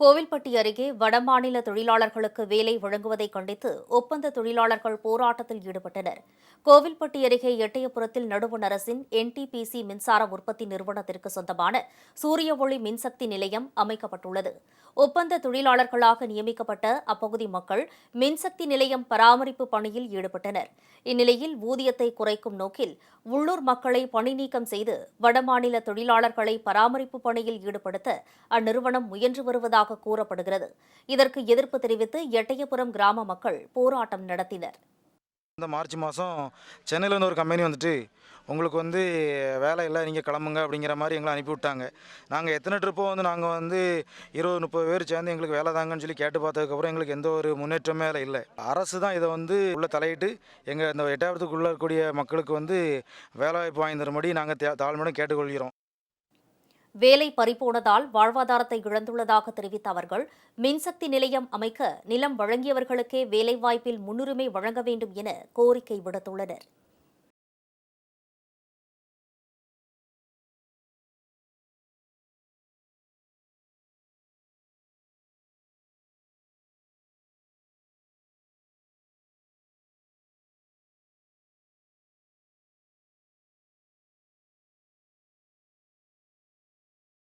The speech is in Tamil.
கோவில்பட்டி அருகே வடமாநில தொழிலாளர்களுக்கு வேலை வழங்குவதை கண்டித்து ஒப்பந்த தொழிலாளர்கள் போராட்டத்தில் ஈடுபட்டனர். கோவில்பட்டி அருகே எட்டயபுரத்தில் நடுவண் அரசின் என்டிபிசி மின்சார உற்பத்தி நிறுவனத்திற்கு சொந்தமான சூரிய ஒளி மின்சக்தி நிலையம் அமைக்கப்பட்டுள்ளது. ஒப்பந்த தொழிலாளர்களாக நியமிக்கப்பட்ட அப்பகுதி மக்கள் மின்சக்தி நிலையம் பராமரிப்பு பணியில் ஈடுபட்டனர். இந்நிலையில் ஊதியத்தை குறைக்கும் நோக்கில் உள்ளூர் மக்களை பணி நீக்கம் செய்து வடமாநில தொழிலாளர்களை பராமரிப்பு பணியில் ஈடுபடுத்த அந்நிறுவனம் முயன்று வருவதாக கூறப்படுகிறது. இதற்கு எதிர்ப்பு தெரிவித்து எட்டயபுரம் கிராம மக்கள் போராட்டம் நடத்தினர். இந்த மார்ச் மாதம் சென்னையிலேருந்து ஒரு கம்பெனி வந்துட்டு உங்களுக்கு வந்து வேலை இல்லை நீங்கள் கிளம்புங்க அப்படிங்கிற மாதிரி எங்களை அனுப்பிவிட்டாங்க நாங்கள் எத்தனை ட்ரிப்போ வந்து நாங்கள் வந்து இருபது முப்பது பேர் சேர்ந்து எங்களுக்கு வேலை தாங்கன்னு சொல்லி கேட்டு பார்த்ததுக்கப்புறம் எங்களுக்கு எந்த ஒரு முன்னேற்றமே வேலை இல்லை. அரசு தான் இதை வந்து உள்ளே தலையிட்டு எங்கள் இந்த எட்டாயிரத்துக்குள்ளே இருக்கக்கூடிய மக்களுக்கு வந்து வேலைவாய்ப்பு வாங்கி தரும்படி நாங்கள் தே தாழ்மையுடன் கேட்டுக்கொள்கிறோம். வேலை பறிபோனதால் வாழ்வாதாரத்தை இழந்துள்ளதாக தெரிவித்த அவர்கள் மின்சக்தி நிலையம் அமைக்க நிலம் வழங்கியவர்களுக்கே வேலைவாய்ப்பில் முன்னுரிமை வழங்க வேண்டும் என கோரிக்கை விடுத்துள்ளனர்.